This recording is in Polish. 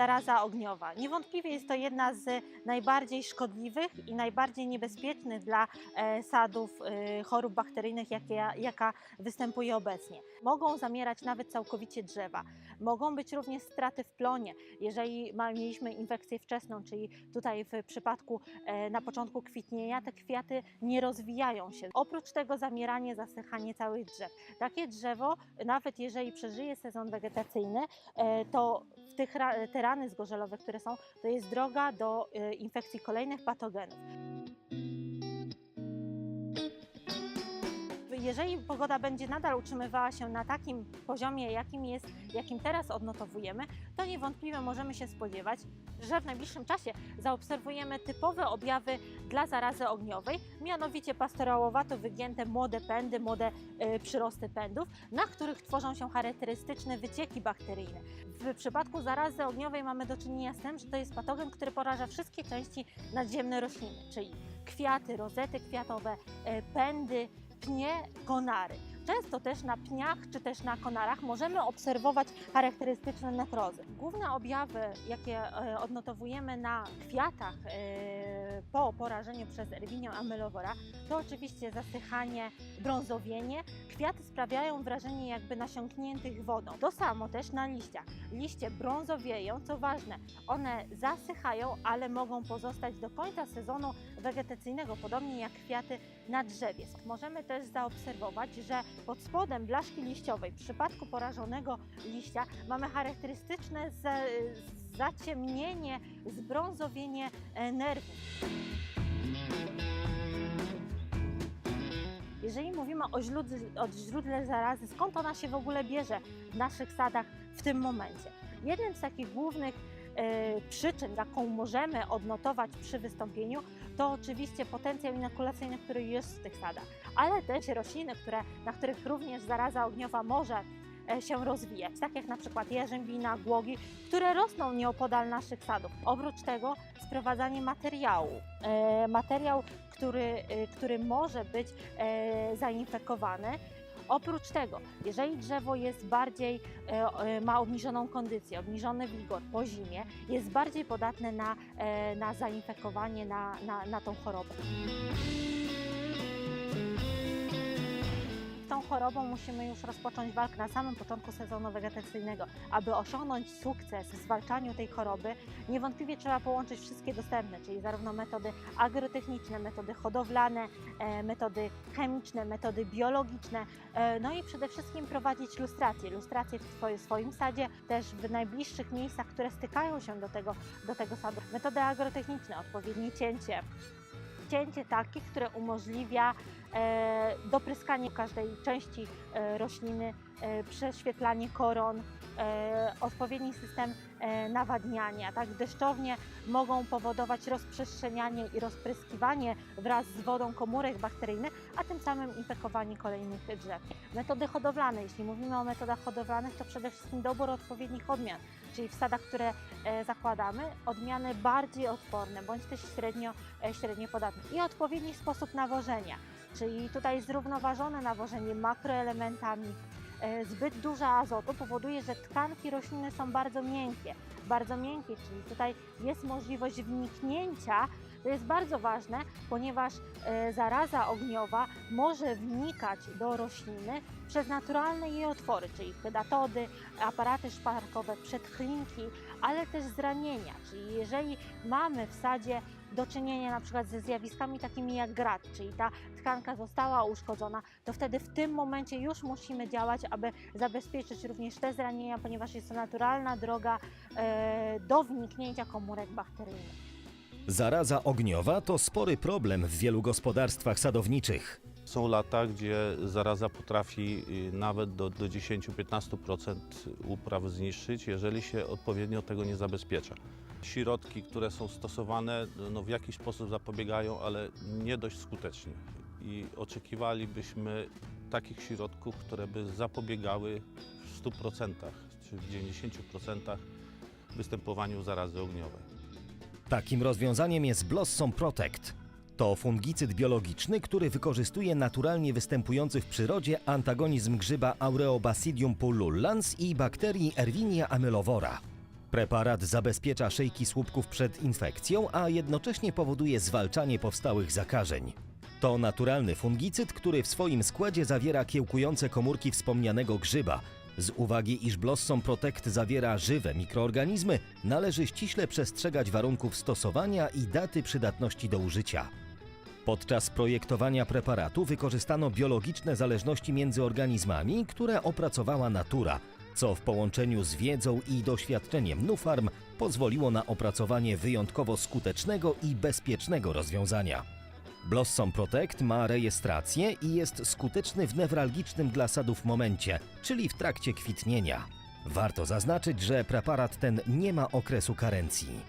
zaraza ogniowa. Niewątpliwie jest to jedna z najbardziej szkodliwych i najbardziej niebezpiecznych dla e, sadów e, chorób bakteryjnych, jakie, jaka występuje obecnie. Mogą zamierać nawet całkowicie drzewa. Mogą być również straty w plonie, jeżeli mieliśmy infekcję wczesną, czyli tutaj w przypadku e, na początku kwitnienia te kwiaty nie rozwijają się. Oprócz tego zamieranie, zasychanie całych drzew. Takie drzewo, nawet jeżeli przeżyje sezon wegetacyjny, to w tych te rany zgorzelowe, które są, to jest droga do e, infekcji kolejnych patogenów. Jeżeli pogoda będzie nadal utrzymywała się na takim poziomie, jakim jest, jakim teraz odnotowujemy, to niewątpliwie możemy się spodziewać, że w najbliższym czasie zaobserwujemy typowe objawy dla zarazy ogniowej, mianowicie pastorałowato wygięte młode pędy, młode e, przyrosty pędów, na których tworzą się charakterystyczne wycieki bakteryjne. W przypadku zarazy ogniowej mamy do czynienia z tym, że to jest patogen, który poraża wszystkie części nadziemne rośliny, czyli kwiaty, rozety kwiatowe, e, pędy, pnie, konary. Często też na pniach czy też na konarach możemy obserwować charakterystyczne nekrozy. Główne objawy, jakie e, odnotowujemy na kwiatach e, po porażeniu przez Erwinię amylowora, to oczywiście zasychanie, brązowienie. Kwiaty sprawiają wrażenie jakby nasiąkniętych wodą. To samo też na liściach. Liście brązowieją, co ważne, one zasychają, ale mogą pozostać do końca sezonu wegetacyjnego, podobnie jak kwiaty na drzewie. Możemy też zaobserwować, że pod spodem blaszki liściowej w przypadku porażonego liścia mamy charakterystyczne za, zaciemnienie, zbrązowienie e, nerwów. Jeżeli mówimy o źródle, o źródle zarazy, skąd ona się w ogóle bierze w naszych sadach w tym momencie? Jednym z takich głównych e, przyczyn, jaką możemy odnotować przy wystąpieniu, to oczywiście potencjał inokulacyjny, który jest w tych sadach, ale też rośliny, które, na których również zaraza ogniowa może e, się rozwijać, tak jak na przykład jarzębina, głogi, które rosną nieopodal naszych sadów. Oprócz tego sprowadzanie materiału, e, materiał, który, e, który może być zainfekowany. Oprócz tego, jeżeli drzewo jest bardziej, e, e, ma obniżoną kondycję, obniżony wilgot po zimie, jest bardziej podatne na, e, na zainfekowanie, na, na, na tą chorobę. Tą chorobą musimy już rozpocząć walkę na samym początku sezonu wegetacyjnego. Aby osiągnąć sukces w zwalczaniu tej choroby, niewątpliwie trzeba połączyć wszystkie dostępne, czyli zarówno metody agrotechniczne, metody hodowlane, e, metody chemiczne, metody biologiczne, e, no i przede wszystkim prowadzić lustrację. Lustrację w swoim sadzie, też w najbliższych miejscach, które stykają się do tego, do tego sadu. Metody agrotechniczne, odpowiednie cięcie, cięcie takie, które umożliwia e, dopryskanie każdej części e, rośliny, e, prześwietlanie koron, odpowiedni system nawadniania. Tak? Deszczownie mogą powodować rozprzestrzenianie i rozpryskiwanie wraz z wodą komórek bakteryjnych, a tym samym infekowanie kolejnych drzew. Metody hodowlane. Jeśli mówimy o metodach hodowlanych, to przede wszystkim dobór odpowiednich odmian, czyli w sadach, które e, zakładamy, odmiany bardziej odporne, bądź też średnio, e, średnio podatne. I odpowiedni sposób nawożenia, czyli tutaj zrównoważone nawożenie makroelementami, E, Zbyt duża azotu powoduje, że tkanki rośliny są bardzo miękkie, bardzo miękkie, czyli tutaj jest możliwość wniknięcia. To jest bardzo ważne, ponieważ e, zaraza ogniowa może wnikać do rośliny przez naturalne jej otwory, czyli hydatody, aparaty szparkowe, przedchlinki, ale też zranienia. Czyli jeżeli mamy w sadzie do czynienia na przykład ze zjawiskami takimi jak grat, czyli ta tkanka została uszkodzona, to wtedy w tym momencie już musimy działać, aby zabezpieczyć również te zranienia, ponieważ jest to naturalna droga e, do wniknięcia komórek bakteryjnych. Zaraza ogniowa to spory problem w wielu gospodarstwach sadowniczych. Są lata, gdzie zaraza potrafi y, nawet do, do 10-15% upraw zniszczyć, jeżeli się odpowiednio tego nie zabezpiecza. Środki, które są stosowane, no w jakiś sposób zapobiegają, ale nie dość skutecznie. I oczekiwalibyśmy takich środków, które by zapobiegały w 100% czy w 90% występowaniu zarazy ogniowej. Takim rozwiązaniem jest Blossom Protect. To fungicyd biologiczny, który wykorzystuje naturalnie występujący w przyrodzie antagonizm grzyba Aureobasidium pullulans i bakterii Erwinia amylowora. Preparat zabezpiecza szyjki słupków przed infekcją, a jednocześnie powoduje zwalczanie powstałych zakażeń. To naturalny fungicyd, który w swoim składzie zawiera kiełkujące komórki wspomnianego grzyba. Z uwagi, iż Blossom Protect zawiera żywe mikroorganizmy, należy ściśle przestrzegać warunków stosowania i daty przydatności do użycia. Podczas projektowania preparatu wykorzystano biologiczne zależności między organizmami, które opracowała natura, co w połączeniu z wiedzą i doświadczeniem Nufarm pozwoliło na opracowanie wyjątkowo skutecznego i bezpiecznego rozwiązania. Blossom Protect ma rejestrację i jest skuteczny w newralgicznym dla sadów momencie, czyli w trakcie kwitnienia. Warto zaznaczyć, że preparat ten nie ma okresu karencji.